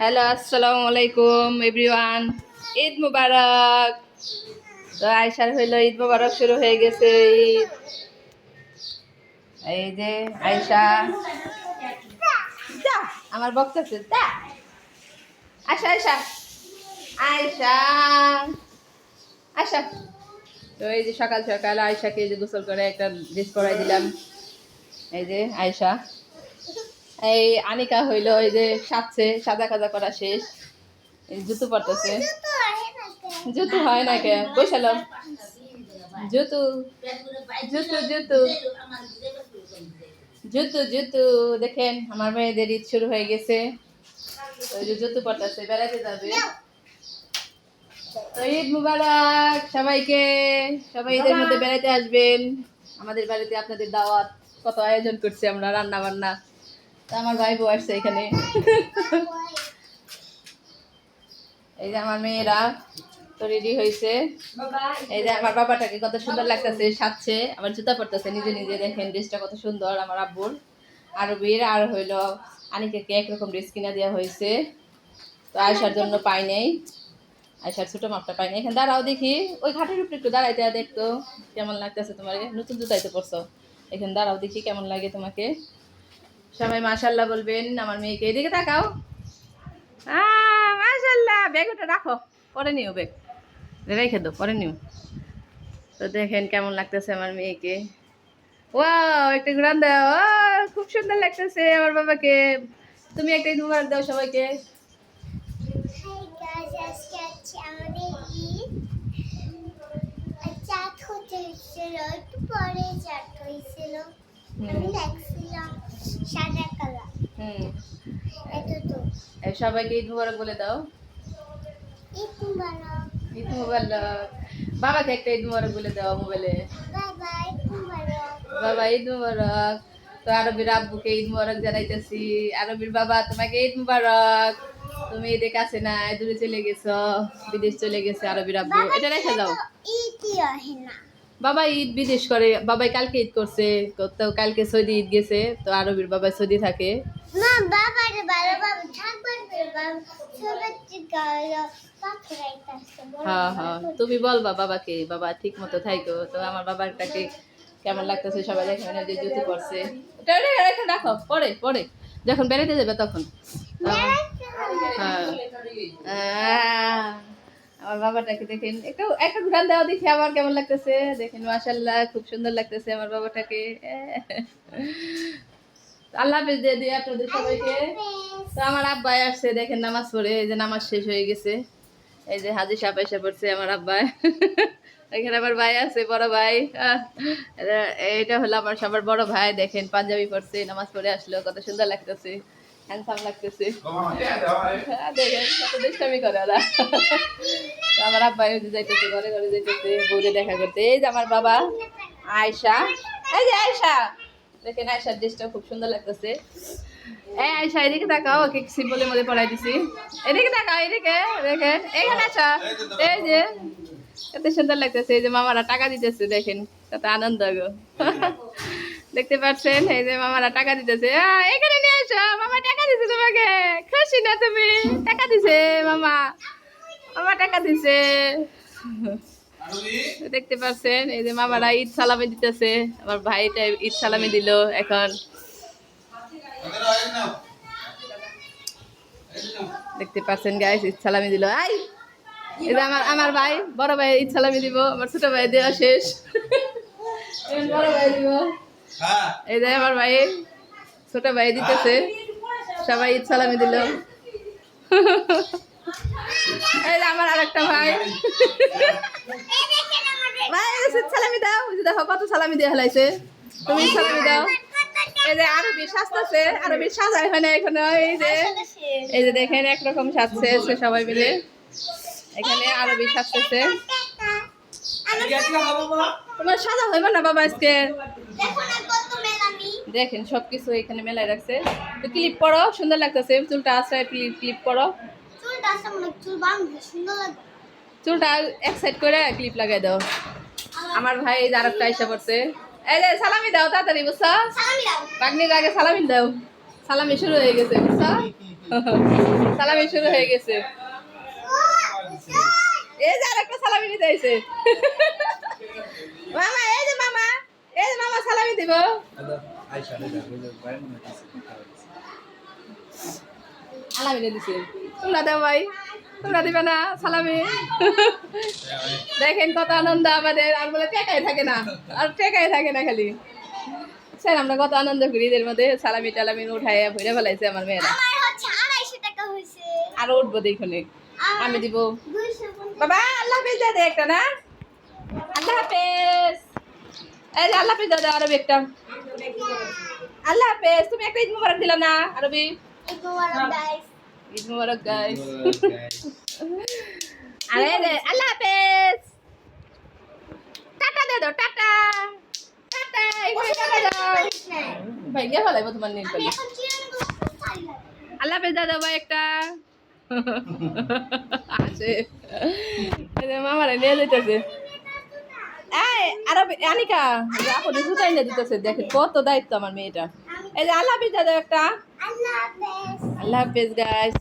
Hello আসসালামু আলাইকুম everyone Eid মুবারক তো আয়সার হইল ঈদ মুবারক শুরু হয়ে গেছে, ঈদ। এই যে আয়সা আমার বক্তাছে যা। আয়সা আয়সা আয়সা আয়সা তো এই যে সকাল সকাল আয়সাকে যে গোসল করে একটা ড্রেস করাই দিলাম। এই যে আয়সা এই আনিকা হইল এই যে সাজছে সাদা কাজা করা শেষ। জুতো পড়তেছে জুতো হয় না কে? বসালো জুতো জুতো জুতো। জুতো জুতো। দেখেন, আমার মেয়েদের ঈদ শুরু হয়ে গেছে। ওই যে জুতো পড়তেছে বেড়াতে যাবে। তো ঈদ মুবারক সবাইকে। সবাই ঈদের মধ্যে বেড়াতে আসবেন। আমাদের বাড়িতে আপনাদের দাওয়াত। কত আয়োজন করছি আমরা রান্না বান্না আমার ভাই বউ আসছে এখানে। এই যে আমার মেয়েরা তো রেডি হয়েছে। এই যে আমার বাবাটাকে কত সুন্দর লাগতেছে, সাজছে আমার জুতা পরতেছে, নিজে নিজে দেখেন ড্রেসটা কত সুন্দর আমার আব্বুর। আর বিয়ের আর হইল আনিকে একরকম ড্রেস কিনা দেওয়া হয়েছে। তো আয়সার জন্য পাই নেই। আয়সার ছোটো মাপটা পাই নেই। এখানে দাঁড়াও দেখি, ওই ঘাটের উপরে একটু দাঁড়াইতে দেখতো। কেমন লাগতেছে তোমার? নতুন জুতাইতে পড়ছো এখানে দাঁড়াও দেখি কেমন লাগে তোমাকে। সবাই মাশাল্লাহ বলবেন, আমার মেয়েকে এদিকে তাকাও। মাশাল্লাহ ব্যাগ ওটা রাখো, পরে নিও ব্যাগ। রেখে দো পরে নিও। তো দেখেন কেমন লাগতেছে আমার মেয়েকে। ওয়াও, একটা ঘুরান দাও। খুব সুন্দর লাগতেছে আমার বাবাকে। তুমি একটা ঈদ দাও সবাইকে। পরে চাট হয়েছিল। সবাইকে ঈদ মুবারক বলে দাও। ঈদ মুবারক। ঈদ মুবারক। বাবাকে একটা ঈদ মুবারক বলে দাও মোবাইলে। ঈদ বাবা ঈদ মুবারক। তো আরবির আব্বুকে ঈদ মুবারক জানাইতেছি। আরবির বাবা তোমাকে ঈদ মুবারক। তুমি এদের কাছে না দূরে চলে গেছো বিদেশ চলে গেছে আরবির আব্বু। এটা রেখে দাও ঈদই হয় না। বাবা ঈদ বিদেশ করে বাবাই কালকে ঈদ করছে তো কালকে সৌদি ঈদ গেছে তো আরবির বাবা সৌদি থাকে। হ্যাঁ হ্যাঁ তুমি বলবা বাবাকে বাবা ঠিক মতো থাইকো তো আমার বাবারটাকে কেমন লাগতেছে সবাই দেখে মানে যে জুতো ওটা রেখে পরে পরে যখন বেড়াতে যাবে তখন। হ্যাঁ। আহ, আমার বাবাটাকে দেখেন, একটু, একটা ঘুরান দেওয়া দেখি আমার কেমন লাগতেছে। দেখেন মাশাল্লাহ খুব সুন্দর লাগতেছে আমার বাবাটাকে। আল্লাহ হাফেজ দিয়ে দিই আপনাদের সবাইকে। তো আমার আব্বাই আসছে, দেখেন নামাজ পড়ে, এই যে নামাজ শেষ হয়ে গেছে। এই যে হাজি সাপ এসে পড়ছে আমার আব্বাই। এখানে আমার ভাই আছে, বড় ভাই। এটা হলো আমার সবার বড় ভাই, দেখেন, পাঞ্জাবি পড়ছে নামাজ পড়ে আসলো, কত সুন্দর লাগতেছে। হ্যান্ডসাম লাগতেছে। হ্যাঁ, দেখেন কত দুষ্টামি করে ওরা। আমার আব্বাই ওই যে যাইতেছে ঘরে ঘরে যাইতেছে বউরে দেখা করতে। এই যে আমার বাবা আয়সা এই যে আয়সা দেখেন আয়সার ড্রেসটা খুব সুন্দর লাগতেছে। এই আয়সা এদিকে তাকাও ওকে সিম্বলের মধ্যে পড়াই দিছি। এদিকে তাকাও এদিকে দেখেন এখানে আসা। এই যে কত সুন্দর লাগতেছে এই যে মামারা টাকা দিতেছে দেখেন কত আনন্দ গো। দেখতে পাচ্ছেন? এই যে মামারা টাকা দিতেছে। এখানে নিয়ে আসো মামা টাকা দিছে তোমাকে। খুশি না তুমি? টাকা দিছে মামা। মামা টাকা দিছে। দেখতে পাচ্ছেন? এই যে মামারা ঈদ সালামি দিতেছে। আমার ভাইটা ঈদ সালামি দিল এখন। দেখতে পাচ্ছেন গাইস ঈদ সালামি দিল। আই! এই যে আমার আমার ভাই বড় ভাই ঈদ সালামি দিব। আমার ছোট ভাই দেওয়া শেষ। এখন বড় ভাই দিব। এই যে আমার ভাই ছোট ভাই দিতেছে। সবাই ঈদ সালামি দিল। এই যে আমার আরেকটা ভাই। ভাই সালামি দাও। দেখো কত সালামি দিয়ে হেলাইছে। তুমি সালামি দাও। এই যে সাজতেছে। সাজায় হয় না এখানে। এই যে এই যে দেখেন একরকম সাজছে সবাই মিলে। এখানে সাজতেছে। তোমার সাজা হইব না বাবা আজকে? দেখেন সবকিছু এখানে মেলায় রাখছে। তো ক্লিপ করো সুন্দর লাগতেছে। চুলটা আশ্রয় ক্লিপ ক্লিপ করো চুলটা এক সাইড করে ক্লিপ লাগাই দাও। আমার ভাই এই আরেকটা এসে পড়ছে। এই যে সালামি দাও তাড়াতাড়ি বুঝছ? বাগনির আগে সালামি দাও। সালামি শুরু হয়ে গেছে বুঝছ? সালামি শুরু হয়ে গেছে। এই যে আরেকটা সালামি নিতে আইছে মামা এই যে মামা এই যে মামা সালামি দিব সালামি দিয়ে দিছে তোমরা দেও ভাই তোমরা দিবে না সালামি। দেখেন কত আনন্দ আমাদের আর বলে টেকাই থাকে না আর টেকাই থাকে না খালি। স্যার আমরা কত আনন্দ করি এদের মধ্যে সালামি টালামি উঠাই ভরে ফেলাইছে আমার মেয়েরা। আমার হচ্ছে আড়াইশো আরও উঠবো দেখুন আমি দিব। বাবা আল্লাহ হাফেজ দাদা একটা না। আল্লাহ হাফেজ। এই আল্লাহ হাফেজ দাদা আরবি একটা। আল্লাহ হাফেজ তুমি একটা ঈদ মুবারক দিলা না আরবি? ঈদ মোবারক গাইস ঈদ মুবারক গাইস আরে রে আল্লাহ হাফেজ। টাটা দে দাও টাটা। টাটা এখানে টাটা দাও। ভাই গে ফেলাইবো তোমার নীল আমি এখন চিরানগুলো পারি না। আল্লাহ হাফেজ দাদা ভাই একটা। আছে মামারা নিয়ে যেতেছে আরও আনিকা আপনি এনে দিতেছে দেখে কত দায়িত্ব আমার মেয়েটা এই যে আল্লাহ হাফেজ দাদা একটা। আল্লাহ হাফেজ। গাইস